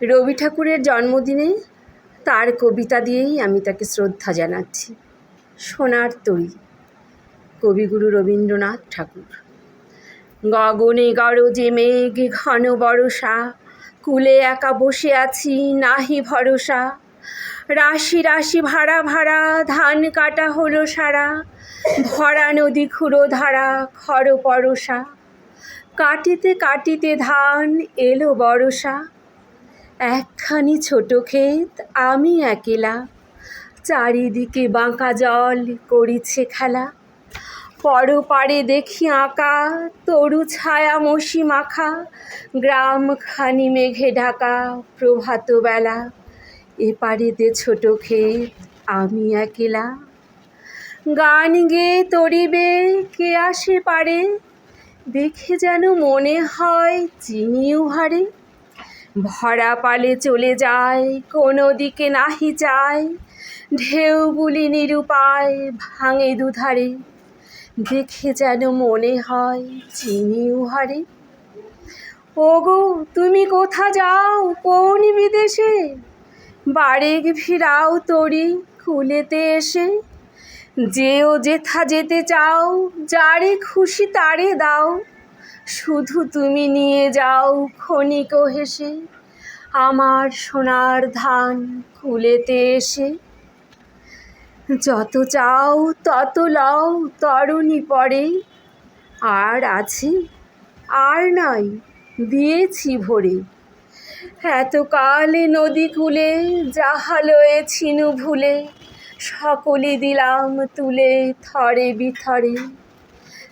রবি ঠাকুরের জন্মদিনে তার কবিতা দিয়েই আমি তাকে শ্রদ্ধা জানাচ্ছি। সোনার তরী, কবিগুরু রবীন্দ্রনাথ ঠাকুর। গগনে গরজে মেঘ, ঘন বরষা, কুলে একা বসে আছি, নাহি ভরসা। রাশি রাশি ভাড়া ভাড়া, ধান কাটা হলো সারা। ভরা নদী খুঁড়ো ধারা খর পরশা কাটিতে কাটিতে ধান এলো বরষা। একখানি ছোট ক্ষেত, আমি একেলা। চারিদিকে বাঁকা জল করিছে খেলা। পরপারে দেখি আঁকা, তরু ছায়া মসি মাখা। গ্রামখানি মেঘে ঢাকা প্রভাত বেলা। এপারেতে ছোট ক্ষেত, আমি একেলা। গান গেয়ে তরিবে, কে আসে পারে? দেখে যেন মনে হয় চিনি উহারে। ভরা পালে চলে যায়, কোনো দিকে নাহি যায়। ঢেউগুলি নিরুপায় ভাঙে দুধারে, দেখে যেন মনে হয় চিনি উহারে। ওগো, তুমি কোথা যাও? কোন বিদেশে? বারেক ফিরাও তরি কুলেতে এসে। যেও যেথা যেতে চাও, যারে খুশি তারে দাও। শুধু তুমি নিয়ে যাও ক্ষণিক হেসে, আমার সোনার ধান কুলেতে এসে। যত চাও তত লও, তরুণী পরে। আর আছে, আর নাই, দিয়েছি ভরে। এতকালে নদী কূলে, যাহা লয়েছিনু ভুলে, সকলে দিলাম তুলে থরে বিথরে।